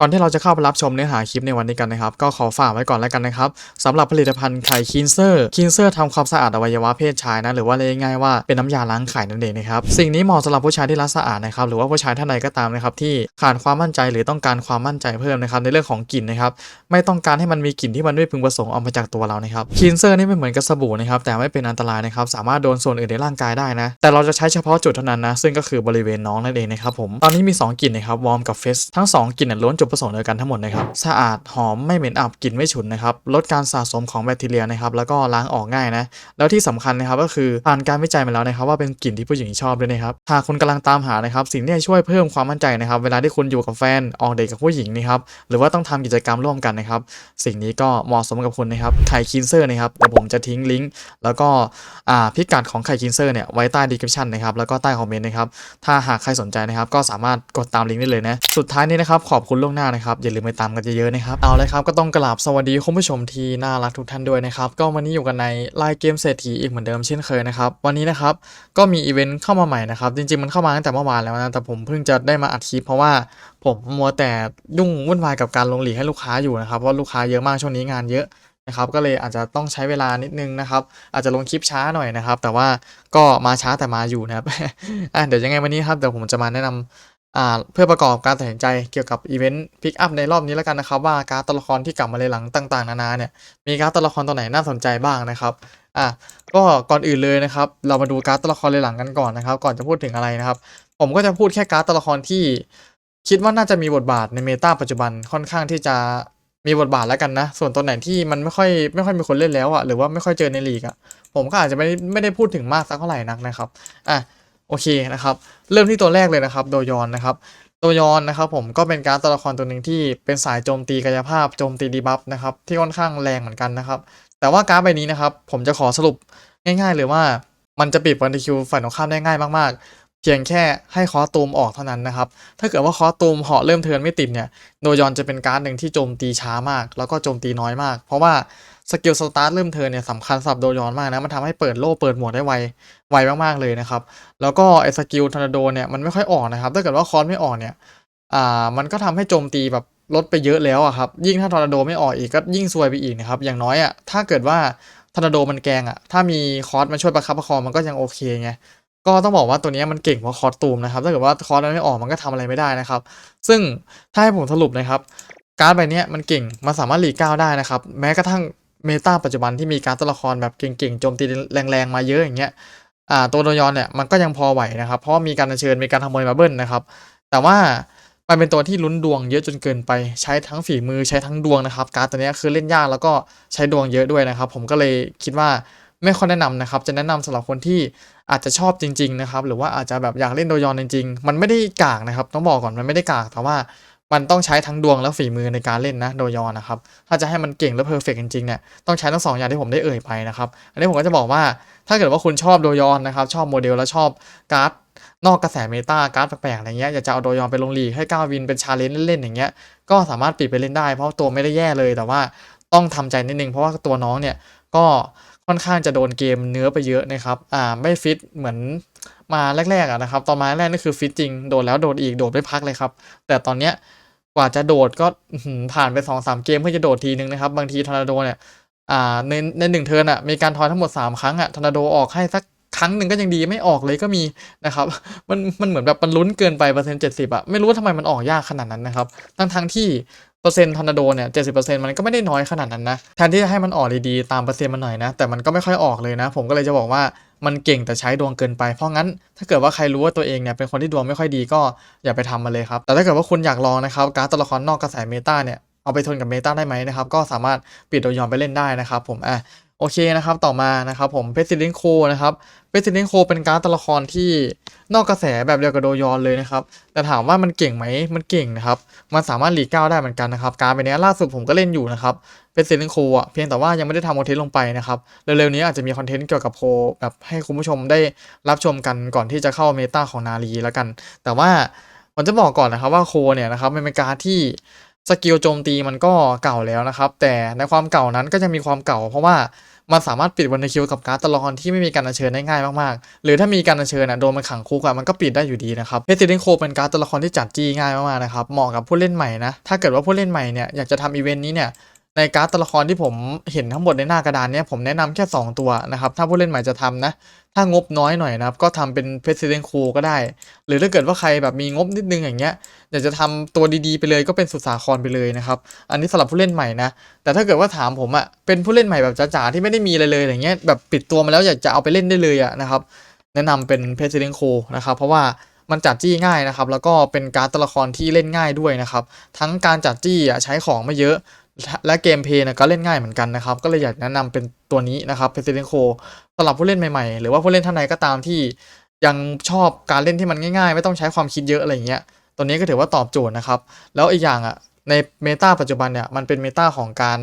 ก่อนที่เราจะเข้าไปรับชมเนื้อหาคลิปในวันนี้กันนะครับ ก็ขอฝากไว้ก่อนแล้วกันนะครับสำหรับผลิตภัณฑ์ไข่คินเซอร์คินเซอร์ทำความสะอาดอวัยวะเพศชายนะหรือว่าเรียกง่ายๆว่าเป็นน้ำยาล้างไข่นั่นเองนะครับสิ่งนี้เหมาะสำหรับผู้ชายที่รักสะอาดนะครับหรือว่าผู้ชายท่านใดก็ตามนะครับที่ขาดความมั่นใจหรือต้องการความมั่นใจเพิ่มนะครับในเรื่องของกลิ่นนะครับไม่ต้องการให้มันมีกลิ่นที่มันไม่พึงประสงค์ออกมาจากตัวเรานะครับคินเซอร์นี่ไม่เหมือนกับสบู่นะครับแต่ไม่เป็นอันตรายนะครับสามารถโดนส่วนอื่นในร่างกายได้นะแต่เราจะใช้เฉพาะจุดเท่านั้นนะซึ่งก็คือบริเวณน้องนั่นเองนะครับผมตอนนี้มีสองกลิ่นนะครับวอร์มกับเฟสทั้งสองกลิ่นนะล้วนจประสงค์เดียวกันทั้งหมดนะครับ สะอาดหอมไม่เหม็นอับกลิ่นไม่ฉุนนะครับ ลดการสะสมของแบคทีเรียนะครับ แล้วก็ล้างออกง่ายนะ แล้วที่สำคัญนะครับก็คือผ่านการวิจัยมาแล้วนะครับ ว่าเป็นกลิ่นที่ผู้หญิงชอบด้วยนะครับ หากคุณกำลังตามหานะครับ สิ่งที่จะช่วยเพิ่มความมั่นใจนะครับ เวลาที่คุณอยู่กับแฟนออกเดทกับผู้หญิงนะครับ หรือว่าต้องทำกิจกรรมร่วมกันนะครับ สิ่งนี้ก็เหมาะสมกับคุณนะครับ ไข่คินเซอร์นะครับเดี๋ยวผมจะทิ้งลิงก์แล้วก็อ่าพิกัดของไข่คินเซอร์เนี่ยไว้ใต้ดีคริปชันนะครับแล้วก็ใต้คอมเมนต์นะครับถ้าหากใครสนใจนะครับก็สามารถกดตามลิงก์ได้เลยนะสุดท้ายนี้นะครับขอบคุณล่วงหน้านะครับอย่าลืมไปตามกันเยอะๆนะครับเอาเลยครับก็ต้องกราบสวัสดีคุณผู้ชมที่น่ารักทุกท่านด้วยนะครับก็วันนี้อยู่กันในไลน์เกมเศรษฐีอีกเหมือนเดิมเช่นเคยนะครับวันนี้นะครับก็มีอีเวนต์เข้ามาใหม่นะครับจริงๆมันเข้ามาตั้งแต่เมื่อวานแล้วนะแต่ผมเพิ่งจะได้มาอัดคลิปเพราะว่าผมมัวแต่ยุ่งวุ่นวายกับการลงหลีให้ลูกค้าอยู่นะครับเพราะลูกค้าเยอะมากช่วงนี้งานเยอะนะครับก็เลยอาจจะต้องใช้เวลานิดนึงนะครับ อาจจะลงคลิปช้าหน่อยนะครับ แต่ว่าก็มาช้าแต่มาอยู่นะครับเดี๋ยวยังไงวันนี้ครับเดี๋ยวผมจะมาแนะนำอ่า เพื่อประกอบการตัดสินใจเกี่ยวกับอีเวนต์พิกอัพในรอบนี้แล้วกันนะครับว่าการดตัวละครที่กลับมาในหลังต่างๆ นานาเนี่ยมีการดตัวละครตัวไหนน่าสนใจบ้างนะครับอะก็ก่อนอื่นเลยนะครับ เรามาดูการดตัวละครในหลังกันก่อนนะครับ ก่อนจะพูดถึงอะไรนะครับ ผมก็จะพูดแค่การดตัวละครที่ คิดว่าน่าจะมีบทบาทในเมตาปัจจุบันค่อนข้างที่จะมีบทบาทแล้วกันนะ ส่วนตัวไหนที่มันไม่ค่อยไม่ค่อยมีคนเล่นแล้วอะหรือว่าไม่ค่อยเจอในลีกอะผมก็อาจจะไม่ไม่ได้พูดถึงมากสักเท่าไหร่นักนะครับอะ โอเคนะครับ เริ่มที่ตัวแรกเลยนะครับ โดยอนนะครับโดยอนนะครับผมก็เป็นการดตัวละครตัวหนึ่งที่เป็นสายโจมตีกายภาพโจมตีดีบัฟนะครับที่ค่อนข้างแรงเหมือนกันนะครับ แต่ว่าการ์ดใบนี้นะครับ ผมจะขอสรุปง่าย ๆ เลยว่ามันจะปิดวันคิวฝ่ายตรงข้ามได้ง่ายมากๆ เพียงแค่ให้คอตูมออกเท่านั้นนะครับ ถ้าเกิดว่าคอตูมเหาะเริ่มเทินไม่ติดเนี่ย โดยอนจะเป็นการ์ดหนึ่งที่โจมตีช้ามาก แล้วก็โจมตีน้อยมาก เพราะว่า สกิลสตาร์ทเริ่มเทินเนี่ยสำคัญสำหรับโดยอนมากนะ มันทำให้เปิดโล่เปิดหมวดได้ไว ไวมากๆเลยนะครับ แล้วก็ไอ้สกิลทอร์นาโดเนี่ยมันไม่ค่อยออกนะครับ ถ้าเกิดว่าคอนไม่ออกเนี่ย อ่า มันก็ทำให้โจมตีแบบลดไปเยอะแล้วอะครับ ยิ่งถ้าทอร์นาโดไม่ออกอีกก็ยิ่งซวยไปอีกนะครับ อย่างน้อยอะถ้าเกิดว่าทอร์นาโดมันแกงอะถ้ามีคอร์สมาช่วยประคับประคองมันก็ยังโอเคไงก็ต้องบอกว่าตัวนี้มันเก่งเพราะคอร์สตูมนะครับ ถ้าเกิดว่าคอร์สมันไม่ออกมันก็ทำอะไรไม่ได้นะครับ ซึ่งถ้าให้ผมสรุปนะครับ การ์ดใบนี้มันเก่ง มันสามารถหลีกก้าวได้นะครับ แม้กระทั่ง เมตาปัจจุบันที่มีการตัวละครแบบเก่งๆโจมตีแรงๆมาเยอะอย่างเงี้ยอ่าตัวโดยอนเนี่ยมันก็ยังพอไหวนะครับ เพราะมีการเชิญมีการขโมวยมาเบิ้ลนะครับ แต่ว่ามันเป็นตัวที่ลุ้นดวงเยอะจนเกินไปใช้ทั้งฝีมือใช้ทั้งดวงนะครับ การ์ดตัวเนี้ยคือเล่นยากแล้วก็ใช้ดวงเยอะด้วยนะครับ ผมก็เลยคิดว่าไม่ค่อยแนะนำนะครับ จะแนะนำสำหรับคนที่อาจจะชอบจริง ๆนะครับ หรือว่าอาจจะแบบอยากเล่นโดยอนจริงๆ มันไม่ได้กากนะครับ ต้องบอกก่อนมันไม่ได้กากแต่ว่า มันต้องใช้ทั้งดวงและฝีมือในการเล่นนะโดยยอนนะครับ ถ้าจะให้มันเก่งและเพอร์เฟกจริงๆเนี่ยต้องใช้ทั้งสองอย่างที่ผมได้เอ่ยไปนะครับ อันนี้ผมก็จะบอกว่าถ้าเกิดว่าคุณชอบโดยอนนะครับ ชอบโมเดลและชอบการ์ดนอกกระแสเมตาการ์ดแปลกๆอะไรเงี้ยอยากจะเอาโดยอนไปลงลีกให้ก้าววินเป็นชาเลนจ์เล่นๆอย่างเงี้ยก็สามารถปิดไปเล่นได้ เพราะตัวไม่ได้แย่เลยแต่ว่าต้องทำใจนิดนึงเพราะว่าตัวน้องเนี่ยก็ค่อนข้างจะโดนเกมเนื้อไปเยอะนะครับอ่าไม่ฟิตเหมือน มาแรกๆอะนะครับ ตอนมาแรกนี่คือฟิตจริง โดดแล้วโดดอีกโดดไม่พักเลยครับ แต่ตอนเนี้ยกว่าจะโดดก็ผ่านไปสองสามเกมเพื่อจะโดดทีนึงนะครับ บางทีทอร์นาโดเนี่ยในในหนึ่งเทิร์นอะมีการทอยทั้งหมด 3 ครั้งอะทอร์นาโดออกให้สัก ครั้งหนึ่งก็ยังดีไม่ออกเลยก็มีนะครับ มันมันเหมือนแบบมันลุ้นเกินไปเปอร์เซ็นต์เจ็ดสิบอะไม่รู้ว่าทำไมมันออกยากขนาดนั้นนะครับ ทั้งทั้งที่เปอร์เซ็นต์ทอร์นาโดเนี่ยเจ็ดสิบเปอร์เซ็นต์มันก็ไม่ได้น้อยขนาดนั้นนะ แทนที่จะให้มันออกดีๆตามเปอร์เซ็นต์มันหน่อยนะ แต่มันก็ไม่ค่อยออกเลยนะ ผมก็เลยจะบอกว่ามันเก่งแต่ใช้ดวงเกินไป เพราะงั้นถ้าเกิดว่าใครรู้ว่าตัวเองเนี่ยเป็นคนที่ดวงไม่ค่อยดีก็อย่าไปทำมาเลยครับ แต่ถ้าเกิดว่าคุณอยากลองนะครับการ์ดตัวละครนอกกระแสเมตาเนี่ยเอาไปทนกับเมตาได้ไหมนะครับก็สามารถปิดโดยยอนไปเล่นได้นะครับผมอะ โอเคนะครับต่อมานะครับผมเพชรซิลิงโคนะครับเปซิลิงโคเป็นการ์ดตัวละครที่นอกกระแสแบบเดียวกับโดยอนเลยนะครับ แต่ถามว่ามันเก่งไหมมันเก่งนะครับ มันสามารถหลีกก้าวได้เหมือนกันนะครับ การไปเนี้ยล่าสุดผมก็เล่นอยู่นะครับเป็นเซลิงโคอะเพียงแต่ว่ายังไม่ได้ทำคอนเทนต์ลงไปนะครับเร็วๆนี้อาจจะมีคอนเทนต์เกี่ยวกับโคแบบให้คุณผู้ชมได้รับชมกันก่อนที่จะเข้าเมตาของนาลีแล้วกัน แต่ว่าผมจะบอกก่อนนะครับว่าโคเนี่ยนะครับมันเป็นการ์ดที่ สกิลโจมตีมันก็เก่าแล้วนะครับ แต่ในความเก่านั้นก็จะมีความเก่า เพราะว่ามันสามารถปิดวันในคิวกับการ์ดตัวละครที่ไม่มีการอัญเชิญได้ง่ายมากๆ หรือถ้ามีการอัญเชิญอะโดนมันขังคุกอะมันก็ปิดได้อยู่ดีนะครับเพชรเดนโคเป็นการ์ดตัวละครที่จัดจี้ง่ายมากๆนะครับ เหมาะกับผู้เล่นใหม่นะ ถ้าเกิดว่าผู้เล่นใหม่เนี่ยอยากจะทำอีเวนต์นี้เนี่ยในการ์ดตัวละครที่ผมเห็นทั้งหมดในหน้ากระดานเนี่ยผมแนะนำแค่ 2 ตัวนะครับ ถ้าผู้เล่นใหม่จะทำนะ ถ้างบน้อยหน่อยนะครับ ก็ทำเป็น President c r ก็ได้ หรือถ้าเกิดว่าใครแบบมีงบนิดนึงอย่างเงี้ยอยากจะทำตัวดีๆไปเลยก็เป็นสุดสาครไปเลยนะครับ อันนี้สำหรับผู้เล่นใหม่นะ แต่ถ้าเกิดว่าถามผมอะเป็นผู้เล่นใหม่แบบจ๋าๆที่ไม่ได้มีอะไรเลยอย่างเงี้ยแบบปิดตัวมาแล้วอยากจะเอาไปเล่นได้เลยอะนะครับแนะนำเป็น President c r นะครับเพราะว่ามันจัดจี้ง่ายนะครับ แล้วก็เป็นการ์ดตัวละครที่เล่นง่ายด้วยนะครับ ทั้งการจัดจี้อะใช้ของไม่เยอะ และเกมเพย์นะก็เล่นง่ายเหมือนกันนะครับ ก็เลยอยากแนะนำเป็นตัวนี้นะครับ President c r สำหรับผู้เล่นใหม่ๆ หรือว่าผู้เล่นท่านใดก็ตามที่ยังชอบการเล่นที่มันง่ายๆ ไม่ต้องใช้ความคิดเยอะอะไรอย่างเงี้ยตัวนี้ก็ถือว่าตอบโจทย์นะครับ แล้วอีกอย่างอะในเมตาปัจจุบันเนี่ยมันเป็นเมตาของการ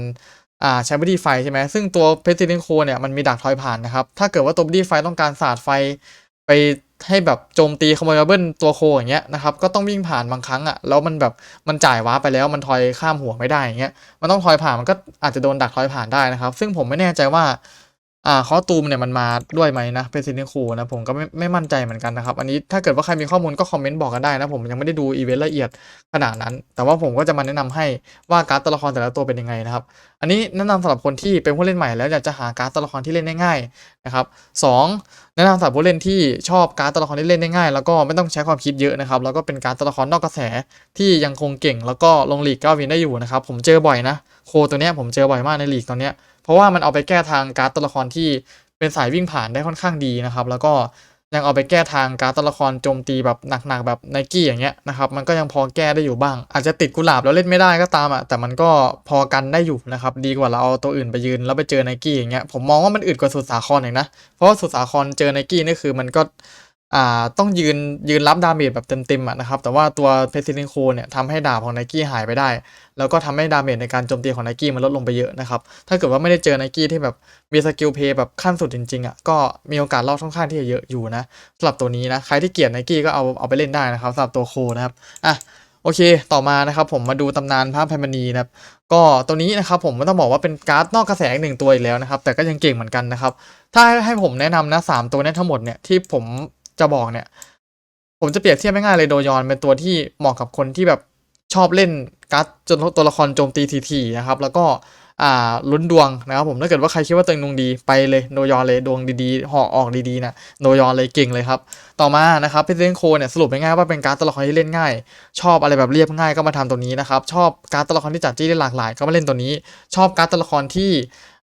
อ่าใช้บดีไฟใช่ไหมซึ่งตัว President c r เนี่ยมันมีดักทอยผ่านนะครับ ถ้าเกิดว่าตัวบดีไฟต้องการสาดไฟไป ให้แบบโจมตีคอมโบับเบิลตัวโคอย่างเงี้ยนะครับก็ต้องวิ่งผ่านบางครั้งอะแล้วมันแบบมันจ่ายว้าไปแล้วมันทอยข้ามหัวไม่ได้อย่างเงี้ยมันต้องทอยผ่านมันก็อาจจะโดนดักทอยผ่านได้นะครับ ซึ่งผมไม่แน่ใจว่า อ่าคอตูมเนี่ยมันมาด้วยไหมนะเป็นซินเนคูนะผมก็ไม่ไม่มั่นใจเหมือนกันนะครับอันนี้ถ้าเกิดว่าใครมีข้อมูลก็คอมเมนต์บอกกันได้นะผมยังไม่ได้ดูอีเวนต์ละเอียดขนาดนั้น แต่ว่าผมก็จะมาแนะนำให้ว่าการ์ดตัวละครแต่ละตัวเป็นยังไงนะครับอันนี้แนะนำสำหรับคนที่เป็นผู้เล่นใหม่แล้วอยากจะหาการ์ดตัวละครที่เล่นได้ง่ายนะครับสองแนะนำสำหรับผู้เล่นที่ชอบการ์ดตัวละครที่เล่นได้ง่าย แล้วก็ไม่ต้องใช้ความคิดเยอะนะครับแล้วก็เป็นการ์ดตัวละครนอกกระแสที่ยังคงเก่ง แล้วก็ลงลีกก้าวินได้อยู่นะครับผมเจอบ่อยนะโคตัวเนี้ยผมเจอบ่อยมากในลีกตอนเนี้ย เพราะว่ามันเอาไปแก้ทางการ์ดตัวละครที่เป็นสายวิ่งผ่านได้ค่อนข้างดีนะครับ แล้วก็ยังเอาไปแก้ทางการ์ดตัวละครโจมตีแบบหนักๆแบบไนกี้อย่างเงี้ยนะครับมันก็ยังพอแก้ได้อยู่บ้าง อาจจะติดกุหลาบแล้วเล่นไม่ได้ก็ตามอะแต่มันก็พอกันได้อยู่นะครับดีกว่าเราเอาตัวอื่นไปยืนแล้วไปเจอไนกี้อย่างเงี้ยผมมองว่ามันอึดกว่าสุดสาครอีกนะเพราะว่าสุดสาครเจอไนกี้นี่คือมันก็ อ่าต้องยืนยืนรับดาเมจแบบเต็มๆอะนะครับ แต่ว่าตัวเพซิลินโคเนี่ยทำให้ดาบของไนกี้หายไปได้ แล้วก็ทำให้ดาเมจในการโจมตีของไนกี้มันลดลงไปเยอะนะครับ ถ้าเกิดว่าไม่ได้เจอไนกี้ที่แบบมีสกิลเพย์แบบขั้นสุดจริงๆอะก็มีโอกาสรอดค่อนข้างที่จะเยอะอยู่นะสำหรับตัวนี้นะ ใครที่เกลียดไนกี้ก็เอาเอาไปเล่นได้นะครับสำหรับตัวโคนะครับอะโอเค ต่อมานะครับผมมาดูตำนานพระอภัยมณีนะครับ ก็ตัวนี้นะครับผมไม่ต้องบอกว่าเป็นการ์ดนอกกระแสอีกหนึ่งตัวอีกแล้วนะครับ แต่ก็ยังเก่งเหมือนกันนะครับ ถ้าให้ผมแนะนำนะสามตัวนี้ทั้งหมดเนี่ยที่ผม จะบอกเนี่ย ผมจะเปรียบเทียบไม่ง่ายเลยโดยอนเป็นตัวที่เหมาะกับคนที่แบบชอบเล่นการ์ดจนตัวละครโจมตีทีๆนะครับ แล้วก็อ่าลุ้นดวงนะครับผมถ้าเกิดว่าใครคิดว่าตัวเองดวงดีไปเลยโดยอนเลยดวงดีๆห่อออกดีๆนะโดยอนเลยเก่งเลยครับ ต่อมานะครับเพเซนโคเนี่ยสรุปง่ายๆว่าเป็นการ์ดตัวละครที่เล่นง่าย ชอบอะไรแบบเรียบง่ายก็มาทำตัวนี้นะครับ ชอบการ์ดตัวละครที่จัดจี้ได้หลากหลาย ก็มาเล่นตัวนี้ ชอบการ์ดตัวละครที่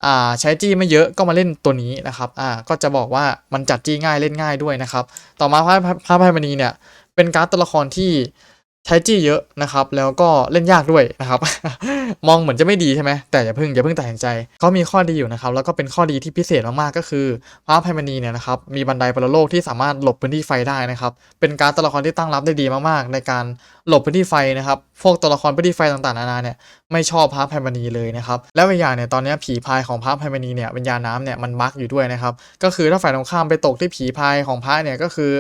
อ่าใช้จี้ไม่เยอะก็มาเล่นตัวนี้นะครับอ่าก็จะบอกว่ามันจัดจี้ง่ายเล่นง่ายด้วยนะครับ ต่อมาพระพระพายมณีเนี่ยเป็นการ์ดตัวละครที่ ใช้จี้เยอะนะครับ แล้วก็เล่นยากด้วยนะครับ มองเหมือนจะไม่ดีใช่ไหมแต่อย่าเพิ่งอย่าเพิ่งตัดสินใจเขามีข้อดีอยู่นะครับ แล้วก็เป็นข้อดีที่พิเศษมากๆก็คือพระอภัยมณีเนี่ยนะครับมีบันไดปรโลกที่สามารถหลบพื้นที่ไฟได้นะครับ เป็นการดตัวละครที่ตั้งรับได้ดีมากๆ ในการหลบพื้นที่ไฟนะครับ พวกตัวละครพื้นที่ไฟต่างๆนานาเนี่ยไม่ชอบพระอภัยมณีเลยนะครับแล้วอีกอย่างเนี่ยตอนนี้ผีพายของพระอภัยมณีเนี่ยวิญญาณน้ำเนี่ยมันบั๊กอยู่ด้วยนะครับก็คือถ้าฝ่ายตรงข้ามไปตกที่ผีพายของพระเนี่ยก็คือ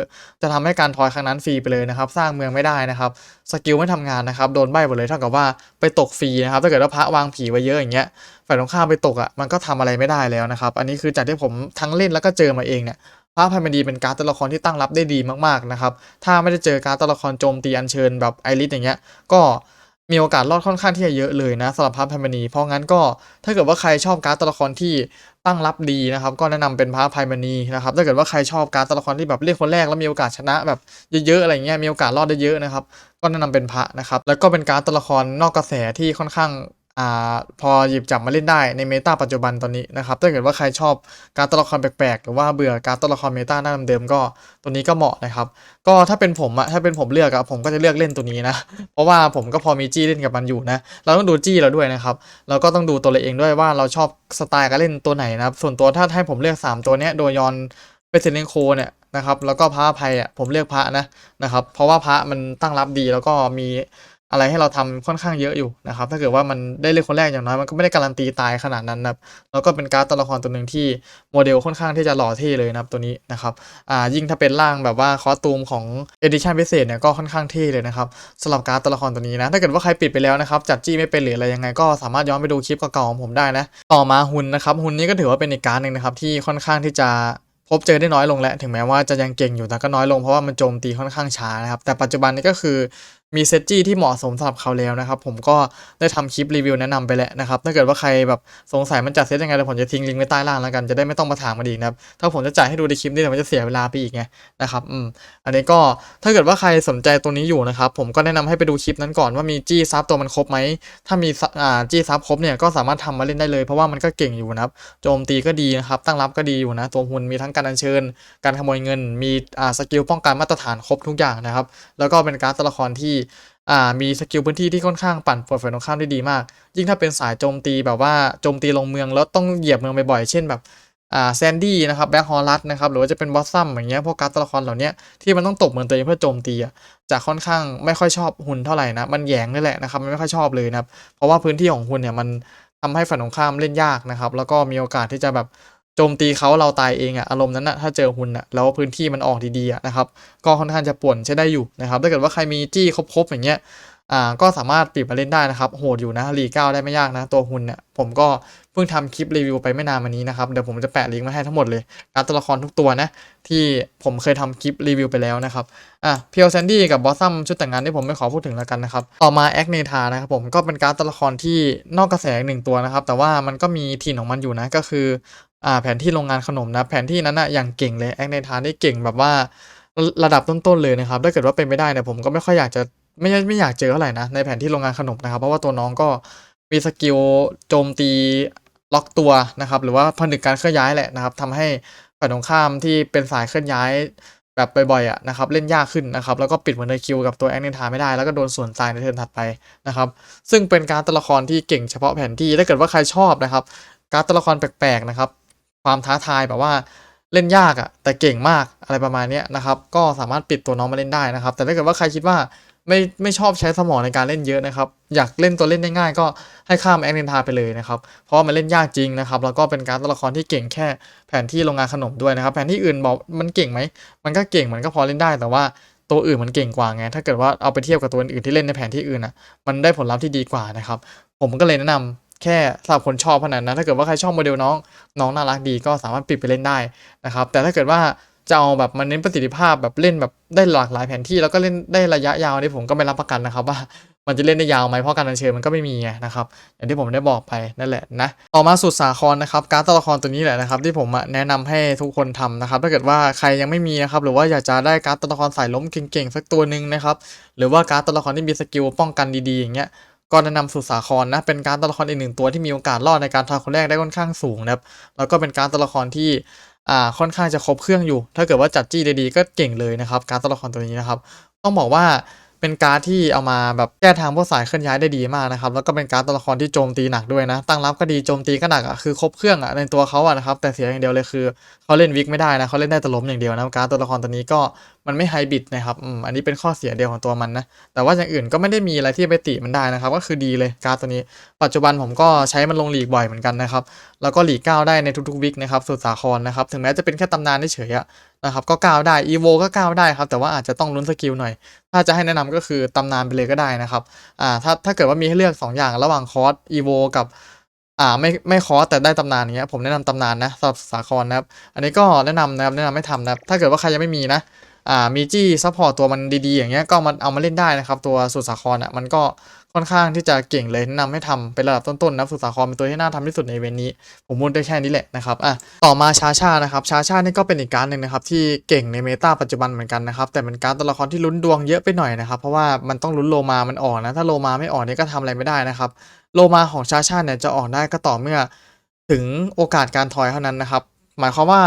จะทำให้การทอยครั้งนั้นฟรีไปเลยนะครับ สร้างเมืองไม่ได้นะครับสกิลไม่ทำงานนะครับโดนใบหมดเลยเท่ากับว่าไปตกฟรีนะครับถ้าเกิดว่าพระวางผีไว้เยอะอย่างเงี้ยฝ่ายตรงข้ามไปตกอะมันก็ทำอะไรไม่ได้แล้วนะครับ อันนี้คือจากที่ผมทั้งเล่นแล้วก็เจอมาเองเนี่ยพระอภัยมณีเป็นการ์ดตัวละครที่ตั้งรับได้ดีมากๆนะครับถ้าไม่ได้เจอการ์ดตัวละครโจมตีอัญเชิญแบบไอริสอย่างเงี้ยก็ มีโอกาสรอดค่อนข้างที่จะเยอะเลยนะสำหรับพระอภัยมณีเพราะงั้นก็ถ้าเกิดว่าใครชอบการ์ดตัวละครที่ตั้งรับดีนะครับ ก็แนะนำเป็นพระอภัยมณีนะครับถ้าเกิดว่าใครชอบการ์ดตัวละครที่แบบเรียกคนแรกแล้วมีโอกาสชนะแบบเยอะๆอะไรเงี้ยมีโอกาสรอดได้เยอะนะครับ ก็แนะนำเป็นพระนะครับแล้วก็เป็นการ์ดตัวละครนอกกระแสที่ค่อนข้าง อ่าพอหยิบจับมาเล่นได้ในเมตาปัจจุบันตอนนี้นะครับถ้าเกิดว่าใครชอบการตัวละครแปลกๆ หรือว่าเบื่อการตัวละครเมตาหน้าเดิมก็ตัวนี้ก็เหมาะนะครับ ก็ถ้าเป็นผมอะถ้าเป็นผมเลือกอะผมก็จะเลือกเล่นตัวนี้นะ เพราะว่าผมก็พอมีจี้เล่นกับมันอยู่นะ เราต้องดูจี้เราด้วยนะครับแล้วก็ต้องดูตัวเราเองด้วยว่าเราชอบสไตล์การเล่นตัวไหนนะครับ ส่วนตัวถ้าให้ผมเลือกสามตัวเนี้ยโดยยอนเปเซนเลนโคเนี่ยนะครับแล้วก็พระอภัยอะผมเลือกพระนะนะครับ เพราะว่าพระมันตั้งรับดีแล้วก็มี อะไรให้เราทำค่อนข้างเยอะอยู่นะครับ ถ้าเกิดว่ามันได้เล่นคนแรกอย่างน้อยมันก็ไม่ได้การันตีตายขนาดนั้นนะครับแล้วก็เป็นการ์ดตัวละครตัวหนึ่งที่โมเดลค่อนข้างที่จะหล่อเท่เลยนะครับตัวนี้นะครับอ่ายิ่งถ้าเป็นร่างแบบว่าคอสตูมของเอดิชันพิเศษเนี่ยก็ค่อนข้างเท่เลยนะครับสำหรับการ์ดตัวละครตัวนี้นะถ้าเกิดว่าใครปิดไปแล้วนะครับจัดจี้ไม่เป็นหรืออะไรยังไงก็สามารถย้อนไปดูคลิปเก่าๆของผมได้นะต่อมาหุ่นนะครับหุ่นนี้ก็ถือว่าเป็นอีกการ์ดหนึ่งนะครับที่ค่อนข้างที่จะพบเจอได้น้อยลงแล้วถึงแม้ว่าจะยังเก่งอยู่แต่ก็น้อยลงเพราะว่ามันโจมตีค่อนข้างช้านะครับแต่ปัจจุบันนี้ก็คือ มีเซตจี้ที่เหมาะสมสำหรับเขาแล้วนะครับ ผมก็ได้ทำคลิปรีวิวแนะนำไปแล้วนะครับ ถ้าเกิดว่าใครแบบสงสัยมันจัดเซตยังไงเดี๋ยวผมจะทิ้งลิงก์ไว้ใต้ล่างแล้วกันจะได้ไม่ต้องมาถามมาอีกนะครับ ถ้าผมจะจ่ายให้ดูในคลิปนี้เดี๋ยวมันจะเสียเวลาไปอีกไงนะครับอืมอันนี้ก็ถ้าเกิดว่าใครสนใจตัวนี้อยู่นะครับ ผมก็แนะนำให้ไปดูคลิปนั้นก่อนว่ามีจี้ซับตัวมันครบไหมถ้ามีอ่าจี้ซับครบเนี่ยก็สามารถทำมาเล่นได้เลยเพราะว่ามันก็เก่งอยู่นะครับโจมตีก็ดีนะครับตั้งรับก็ดีอยู่นะตัวหุ่นมีทั้งการอัญเชิญ การขโมยเงินมีอ่าสกิลป้องกันมาตรฐานครบทุกอย่างนะครับแล้วก็เป็นการดตัวละครที่มีสกิลพื้นที่ที่ค่อนข้างปั่นปวดฝ่ายตรงข้ามได้ดีมาก ยิ่งถ้าเป็นสายโจมตีแบบว่าโจมตีลงเมืองแล้วต้องเหยียบเมืองบ่อยๆเช่นแบบแซนดี้นะครับแบ็คฮอลลัสนะครับหรือว่าจะเป็นบอสซัมอย่างเงี้ยพวกการ์ดตัวละครเหล่านี้ที่มันต้องตกเหมือนตัวเองเพื่อโจมตีจะค่อนข้างไม่ค่อยชอบหุ่นเท่าไหร่นะมันแยงนี่แหละนะครับมันไม่ค่อยชอบเลยนะครับเพราะว่าพื้นที่ของหุ่นเนี่ยมันทำให้ฝั่งตรงข้ามเล่นยากนะครับแล้วก็มีโอกาสที่จะแบบ โจมตีเขาเราตายเองอะอารมณ์นั้นอะถ้าเจอหุ่นอะแล้วพื้นที่มันออกดีๆะนะครับก็ค่อนข้างจะป่วนใช้ได้อยู่นะครับถ้าเกิดว่าใครมีจี้ครบๆอย่างเงี้ยอ่าก็สามารถปิดมาเล่นได้นะครับโหดอยู่นะรีเก้าได้ไม่ยากนะ ตัวหุ่นเนี่ยผมก็เพิ่งทำคลิปรีวิวไปไม่นานมานี้นะครับ เดี๋ยวผมจะแปะลิงก์มาให้ทั้งหมดเลยการตัวละครทุกตัวนะ ที่ผมเคยทำคลิปรีวิวไปแล้วนะครับอะเพียวแซนดี้กับบอสซัมชุดแต่งงานที่ผมไม่ขอพูดถึงแล้วกันนะครับ ต่อมาแอคเนทานะครับผมก็เป็นการตัวละครที่นอกกระแสหนึ่งตัวนะครับ แต่ว่ามันก็มีทีนของมันอยู่นะก็คือ อ่าแผนที่โรงงานขนมนะแผนที่นั้นอะอย่างเก่งเลยแอคเนทาได้เก่งแบบว่าระดับต้นๆเลยนะครับถ้าเกิดว่าเป็นไม่ได้เนี่ยผมก็ไม่ค่อยอยากจะไม่ไม่อยากเจอเท่าไหร่นะในแผนที่โรงงานขนมนะครับ เพราะว่าตัวน้องก็มีสกิลโจมตีล็อกตัวนะครับหรือว่าผนึกการเคลื่อนย้ายแหละนะครับทำให้ฝ่ายตรงข้ามที่เป็นสายเคลื่อนย้ายแบบบ่อยๆอะนะครับเล่นยากขึ้นนะครับแล้วก็ปิดเหมือนในคิวกับตัวแอคเนทาไม่ได้แล้วก็โดนส่วนทรายในเทิร์นถัดไปนะครับซึ่งเป็นการตัวละครที่เก่งเฉพาะแผนที่ถ้าเกิดว่าใครชอบนะครับ การตัวละครแปลกๆนะครับ ความท้าทายแบบว่าเล่นยากอะ่ะแต่เก่งมากอะไรประมาณนี้นะครับ ก็สามารถปิดตัวน้องมาเล่นได้นะครับ แต่ถ้าเกิดว่าใครคิดว่าไม่ไม่ชอบใช้สมองในการเล่นเยอะนะครับ อยากเล่นตัวเล่นได้ง่ายก็ให้ข้ามแอคเนทาไปเลยนะครับ เพราะว่ามันเล่นยากจริงนะครับ แล้วก็เป็นการตัวละครที่เก่งแค่แผนที่โรงงานขนมด้วยนะครับ แผนที่อื่นบอกมันเก่งไหม มันก็เก่งมันก็พอเล่นได้ แต่ว่าตัวอื่นมันเก่งกว่าไง ถ้าเกิดว่าเอาไปเทียบกับตัวอื่นที่เล่นในแผนที่อื่นอะ มันได้ผลลัพธ์ที่ดีกว่านะครับ ผมก็เลยแนะนำ แค่สำหรับคนชอบเท่านั้นนะถ้าเกิดว่าใครชอบโมเดลน้องน้องน่ารักดีก็สามารถปิดไปเล่นได้นะครับแต่ถ้าเกิดว่าจะเอาแบบมันเน้นประสิทธิภาพแบบเล่นแบบได้หลากหลายแผนที่แล้วก็เล่นได้ระยะยาวนี่ผมก็ไม่รับประกันนะครับว่ามันจะเล่นได้ยาวไหมเพราะการอัญเชิญมันก็ไม่มีไงนะครับอย่างที่ผมได้บอกไปนั่นแหละนะต่อมาสุดสาครนะครับการดตัวละครตัวนี้แหละนะครับที่ผมแนะนำให้ทุกคนทำนะครับถ้าเกิดว่าใครยังไม่มีนะครับหรือว่าอยากจะได้การดตัวละครสายล้มเก่งๆสักตัวหนึ่งนะครับหรือว่าการดตัวละครที่มีสกิลป้องกันดีๆอย่างเงี้ย ก็แนะนำสุสาครนะเป็นการดตัวละครอีกหนึ่งตัวที่มีโอกาสรอดในการทายคนแรกได้ค่อนข้างสูงนะครับแล้วก็เป็นการดตัวละครที่อ่าค่อนข้างจะครบเครื่องอยู่ ถ้าเกิดว่าจัดจี้ดีๆก็เก่งเลยนะครับการดตัวละครตัวนี้นะครับ ต้องบอกว่าเป็นการดที่เอามาแบบแก้ทางพวกสายเคลื่อนย้ายได้ดีมากนะครับ แล้วก็เป็นการดตัวละครที่โจมตีหนักด้วยนะ ตั้งรับก็ดีโจมตีก็หนักอะคือครบเครื่องอะในตัวเขาอะนะครับแต่เสียอย่างเดียวเลยคือเขาเล่นวิกไม่ได้นะเขาเล่นได้แต่ล้มอย่างเดียวนะการดตัวละครตัวนี้ก็ มันไม่ไฮบริดนะครับอืมอันนี้เป็นข้อเสียเดียวของตัวมันนะ แต่ว่าอย่างอื่นก็ไม่ได้มีอะไรที่ไปติมันได้นะครับ ก็คือดีเลยการดตัวนี้ ปัจจุบันผมก็ใช้มันลงหลีกบ่อยเหมือนกันนะครับ แล้วก็หลีกก้าวได้ในทุกๆวิกนะครับสุดสาครนะครับ ถึงแม้จะเป็นแค่ตำนานเฉยๆนะครับ ก็ก้าวได้อีโวก็ก้าวได้ครับ แต่ว่าอาจจะต้องลุ้นสกิลหน่อย ถ้าจะให้แนะนำก็คือตำนานไปเลยก็ได้นะครับ อ่า ถ้าถ้าเกิดว่ามีให้เลือก 2 อย่างระหว่างคอร์สอีโวกับอ่าไม่ไม่คอสแต่ได้ตำนานเงี้ยผมแนะนำตำนานนะสำหรับสาครนะครับ อันนี้ก็แนะนำนะครับแนะนำให้ทำนะครับถ้าเกิดว่าใครยังไม่มีนะ อ่ามีจี้ซัพพอร์ตตัวมันดีๆ อย่างเงี้ยก็มันเอามาเล่นได้นะครับ ตัวสุดสาครอะมันก็ค่อนข้างที่จะเก่งเลยแนะนำให้ทำเป็นระดับต้นๆนะสุดสาครเป็นตัวที่น่าทำที่สุดในเวนนี้ ผมพูดได้แค่นี้แหละนะครับอะต่อมาชาชานะครับชาชานี่ก็เป็นอีกการหนึ่งนะครับที่เก่งในเมตาปัจจุบันเหมือนกันนะครับแต่เป็นการตัวละครที่ลุ้นดวงเยอะไปหน่อยนะครับเพราะว่ามันต้องลุ้นโลมามันออกนะถ้าโลมาไม่ออกนี่ก็ทำอะไรไม่ได้นะครับโลมาของชาชาเนี่ยจะออกได้ก็ต่อเมื่อ ถึงโอกาสการทอยเท่านั้นนะครับหมายความว่า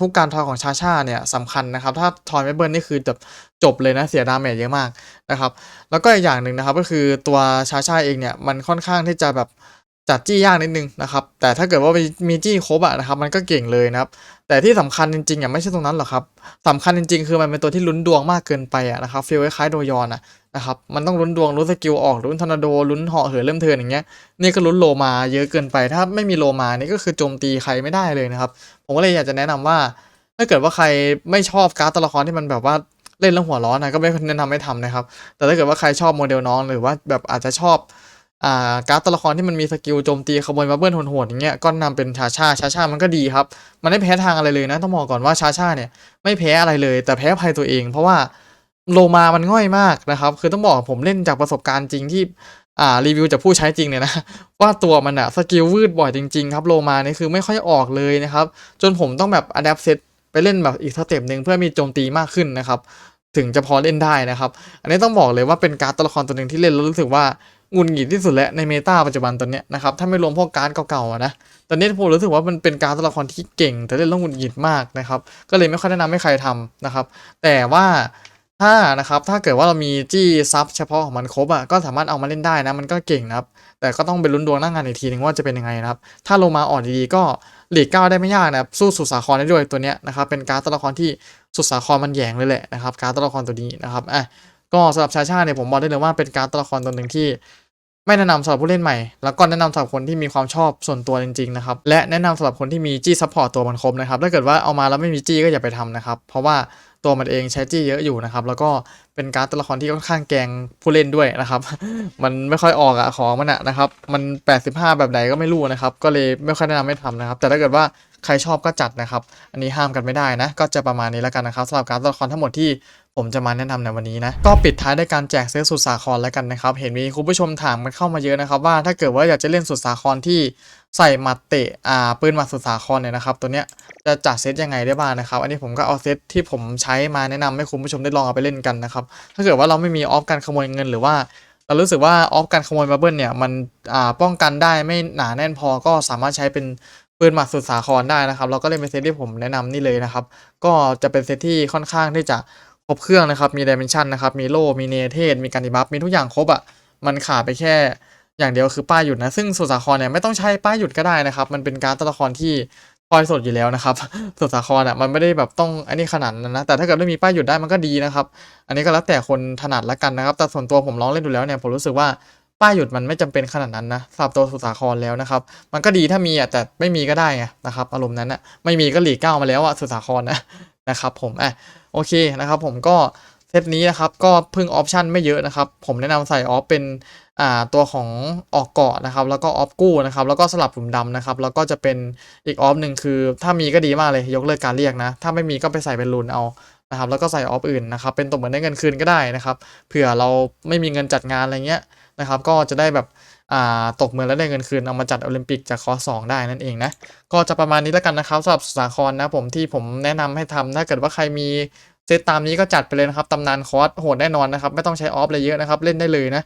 ทุกการทอยของชาชาเนี่ยสำคัญนะครับ ถ้าทอยไม่เบิร์นนี่คือแบบจบเลยนะเสียดาเมจเยอะมากนะครับ แล้วก็อีกอย่างหนึ่งนะครับ ก็คือตัวชาชาเองเนี่ยมันค่อนข้างที่จะแบบจัดจี้ยากนิดนึงนะครับ แต่ถ้าเกิดว่ามีมีจี้ครบอะนะครับ มันก็เก่งเลยนะครับ แต่ที่สำคัญจริงๆอะไม่ใช่ตรงนั้นหรอกครับสำคัญจริงๆ คือมันเป็นตัวที่ลุ้นดวงมากเกินไปอะนะครับฟีลคล้ายๆโดยอนอะ นะครับ มันต้องลุ้นดวงลุ้นสกิลออกลุ้นทอร์นาโดลุ้นเหาะเหินเริ่มเทินอย่างเงี้ยนี่ก็ลุ้นโลมาเยอะเกินไป ถ้าไม่มีโลมานี่ก็คือโจมตีใครไม่ได้เลยนะครับ ผมก็เลยอยากจะแนะนำว่า ถ้าเกิดว่าใครไม่ชอบการ์ดตัวละครที่มันแบบว่าเล่นแล้วหัวร้อนนะก็ไม่แนะนำให้ทำนะครับ แต่ถ้าเกิดว่าใครชอบโมเดลน้องหรือว่าแบบอาจจะชอบอ่าการ์ดตัวละครที่มันมีสกิลโจมตีขโมยมาเบิ้ลโหดๆอย่างเงี้ยก็นำเป็นชาชาชาชามันก็ดีครับ มันไม่แพ้ทางอะไรเลยนะ ต้องบอกก่อนว่าชาชาเนี่ยไม่แพ้อะไรเลย แต่แพ้ภัยตัวเอง เพราะว่า โลมามันง่อยมากนะครับ คือต้องบอกผมเล่นจากประสบการณ์จริงที่อ่ารีวิวจากผู้ใช้จริงเนี่ยนะ ว่าตัวมันอะสกิลวืดบ่อยจริง ๆ ครับโลมานี่คือไม่ค่อยออกเลยนะครับ จนผมต้องแบบอัดแอปเซตไปเล่นแบบอีกสเต็ปหนึ่งเพื่อมีโจมตีมากขึ้นนะครับ ถึงจะพอเล่นได้นะครับ อันนี้ต้องบอกเลยว่าเป็นการ์ดตัวละครตัวหนึ่งที่เล่นแล้วรู้สึกว่าหงุนหงิดที่สุดแล้วในเมตาปัจจุบันตอนเนี้ยนะครับถ้าไม่รวมพวกการ์ดเก่าๆนะตอนนี้ผมรู้สึกว่ามันเป็นการ์ดตัวละครที่เก่ง แต่เล่นแล้วหงุนหงิดมากนะครับ ก็เลยไม่ค่อยแนะนำให้ใครทำนะครับ แต่ว่า ถ้านะครับถ้าเกิดว่าเรามีจี้ซับเฉพาะของมันครบอะก็สามารถเอามาเล่นได้นะ มันก็เก่งนะครับ แต่ก็ต้องไปลุ้นดวงหน้างานอีกทีหนึงว่าจะเป็นยังไงนะครับ ถ้าลงมาอ่อนดีๆก็หลีกเก้าได้ไม่ยากนะครับสู้สุสาครได้ด้วยตัวเนี้ยนะครับเป็นการ์ดตัวละครที่สุสาครมันแยงเลยแหละนะครับการ์ดตัวละครตัวนี้นะครับอะก็สำหรับชาชาเนี่ยผมบอกได้เลยว่าเป็นการ์ดตัวละครตัวหนึ่งที่ไม่แนะนำสำหรับผู้เล่นใหม่ แล้วก็แนะนำสำหรับคนที่มีความชอบส่วนตัวจริงๆนะครับ และแนะนำสำหรับคนที่มีจี้ซัพพอร์ตตัวมันครบนะครับ ถ้าเกิดว่าเอามาแล้วไม่มีจี้ก็อย่าไปทำนะครับ เพราะว่า ตัวมันเองใช้จี้เยอะอยู่นะครับ แล้วก็เป็นการ์ดตัวละครที่ค่อนข้างแกงผู้เล่นด้วยนะครับ มันไม่ค่อยออกอะของมันอะนะครับ มัน 85 แบบไหนก็ไม่รู้นะครับ ก็เลยไม่ค่อยแนะนำให้ทำนะครับ แต่ถ้าเกิดว่า ใครชอบก็จัดนะครับ อันนี้ห้ามกันไม่ได้นะ ก็จะประมาณนี้แล้วกันนะครับสำหรับการตัวละครทั้งหมดที่ผมจะมาแนะนำในวันนี้นะ ก็ปิดท้ายด้วยการแจกเซตสุดสาครแล้วกันนะครับ เห็นมีคุณผู้ชมถามกันเข้ามาเยอะนะครับว่าถ้าเกิดว่าอยากจะเล่นสุดสาครที่ใส่หมัดเตะอ่าปืนหมัดสุดสาครเนี่ยนะครับตัวเนี้ยจะจัดเซตยังไงได้บ้างนะครับ อันนี้ผมก็เอาเซตที่ผมใช้มาแนะนำให้คุณผู้ชมได้ลองเอาไปเล่นกันนะครับถ้าเกิดว่าเราไม่มีออฟการขโมยเงินหรือว่าเรารู้สึกว่าออฟการขโมยมาเบิลเนี่ยมันป้องกันได้ไม่หนาแน่นพอก็สามารถใช้เป็น ปืนหมัดสุดสาครได้นะครับเราก็เล่นเป็นเซตที่ผมแนะนำนี่เลยนะครับ ก็จะเป็นเซตที่ค่อนข้างที่จะครบเครื่องนะครับ มีดิเมนชันนะครับ มีโล่ มีเนเทศ มีการดิบัฟ มีทุกอย่างครบอะ่ะ มันขาดไปแค่อย่างเดียวคือป้ายหยุดนะ ซึ่งสุดสาครเนี่ยไม่ต้องใช้ป้ายหยุดก็ได้นะครับ มันเป็นการตัวละครที่พลอยสดอยู่แล้วนะครับสุดสาครอะมันไม่ได้แบบต้องอันนี้ขนาดนั้นนะ แต่ถ้าเกิดไม่มีป้ายหยุดได้มันก็ดีนะครับ อันนี้ก็แล้วแต่คนถนัดละกันนะครับ แต่ส่วนตัวผมลองเล่นดูแล้วเนี่ยผมรู้สึกว่า ป้ายหยุดมันไม่จำเป็นขนาดนั้นนะสำหรับตัวสุสาครแล้วนะครับ มันก็ดีถ้ามีอะแต่ไม่มีก็ได้ไงนะครับ อารมณ์นั้นอะไม่มีก็หลีกเก้ามาแล้วอะสุสาครนะนะครับ ผมอะโอเคนะครับผมก็เซตนี้นะครับก็เพิ่งออปชันไม่เยอะนะครับ ผมแนะนำใส่ออฟเป็นอ่าตัวของออกเกาะนะครับ แล้วก็ออฟกู้นะครับ แล้วก็สลับหลุมดำนะครับ แล้วก็จะเป็นอีกออฟหนึ่งคือ ถ้ามีก็ดีมากเลยยกเลิกการเรียกนะ ถ้าไม่มีก็ไปใส่เป็นรูนเอานะครับ แล้วก็ใส่ออฟอื่นนะครับ เป็นตกเหมือนได้เงินคืนก็ได้นะครับ เผื่อเราไม่มีเงินจัดงานอะไรเงี้ย นะครับ ก็จะได้แบบตกเมืองแล้วได้เงินคืน เอามาจัดโอลิมปิกจากคอร์สสองได้นั่นเองนะ ก็จะประมาณนี้แล้วกันนะครับสำหรับสาครนะผมที่ผมแนะนำให้ทำ ถ้าเกิดว่าใครมีเซตตามนี้ก็จัดไปเลยนะครับตำนานคอร์สโหดแน่นอนนะครับ ไม่ต้องใช้ออฟเลยเยอะนะครับ เล่นได้เลยนะ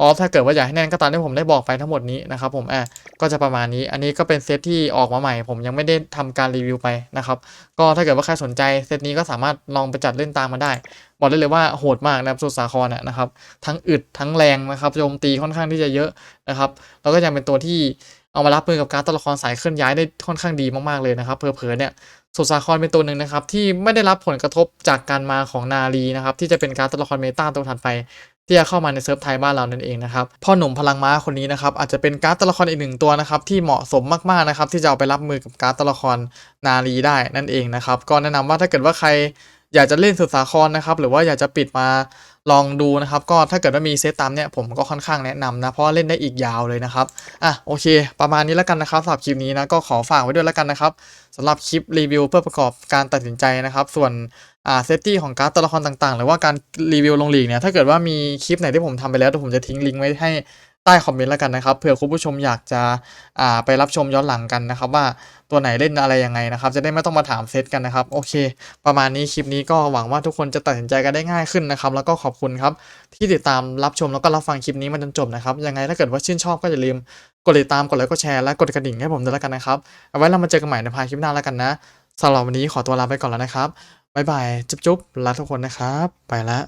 ออฟถ้าเกิดว่าอยากให้แน่นก็ตามที่ผมได้บอกไปทั้งหมดนี้นะครับผมอะก็จะประมาณนี้ อันนี้ก็เป็นเซตที่ออกมาใหม่ ผมยังไม่ได้ทำการรีวิวไปนะครับ ก็ถ้าเกิดว่าใครสนใจเซตนี้ก็สามารถลองไปจัดเล่นตามมาได้ บอกได้เลยว่าโหดมากนะครับสุดสาครนะครับ ทั้งอึดทั้งแรงนะครับโจมตีค่อนข้างที่จะเยอะนะครับ แล้วก็ยังเป็นตัวที่เอามารับมือกับการตัวละครสายเคลื่อนย้ายได้ค่อนข้างดีมากๆเลยนะครับเผลอๆเนี่ยสุดสาครเป็นตัวหนึ่งนะครับที่ไม่ได้รับผลกระทบจากการมาของนาลีนะครับที่จะเป็นการตัวละครเมตาตัวถัดไป ที่จะเข้ามาในเซิร์ฟไทยบ้านเรานั่นเองนะครับพ่อหนุ่มพลังม้าคนนี้นะครับอาจจะเป็นการ์ดตัวละครอีกหนึ่งตัวนะครับที่เหมาะสมมากๆนะครับที่จะเอาไปรับมือกับการ์ดตัวละครนาลีได้นั่นเองนะครับก็แนะนำว่าถ้าเกิดว่าใครอยากจะเล่นสุดสาครนะครับหรือว่าอยากจะปิดมาลองดูนะครับก็ถ้าเกิดว่ามีเซตตามเนี่ยผมก็ค่อนข้างแนะนำนะเพราะว่าเล่นได้อีกยาวเลยนะครับอะโอเค ประมาณนี้แล้วกันนะครับสำหรับคลิปนี้นะก็ขอฝากไว้ด้วยแล้วกันนะครับสำหรับคลิปรีวิวเพื่อประกอบการตัดสินใจนะครับ ส่วน อ่าเซฟตี้ของการ์ดตัวละครต่างๆ หรือว่าการรีวิวลงลีกเนี่ยถ้าเกิดว่ามีคลิปไหนที่ผมทำไปแล้วเดี๋ยวผมจะทิ้งลิงก์ไว้ให้ใต้คอมเมนต์แล้วกันนะครับเผื่อคุณผู้ชมอยากจะอ่าไปรับชมย้อนหลังกันนะครับ ว่าตัวไหนเล่นอะไรยังไงนะครับ จะได้ไม่ต้องมาถามเซตกันนะครับ โอเค ประมาณนี้คลิปนี้ก็หวังว่าทุกคนจะตัดสินใจกันได้ง่ายขึ้นนะครับ แล้วก็ขอบคุณครับ ที่ติดตามรับชมแล้วก็รับฟังคลิปนี้มาจนจบนะครับยังไงถ้าเกิดว่าชื่นชอบก็อย่าลืมกดติดตามกดไลค์กดแชร์และกดกระดิ่งให้ผมด้วยแล้วกันนะครับเอาไว้เรามาเจอกันใหม่ในพาคลิปหน้าแล้วกันนะสำหรับวันนี้ขอตัวลาไปก่อนแล้วนะครับ บายบายจุ๊บๆรักทุกคนนะครับ ไปละ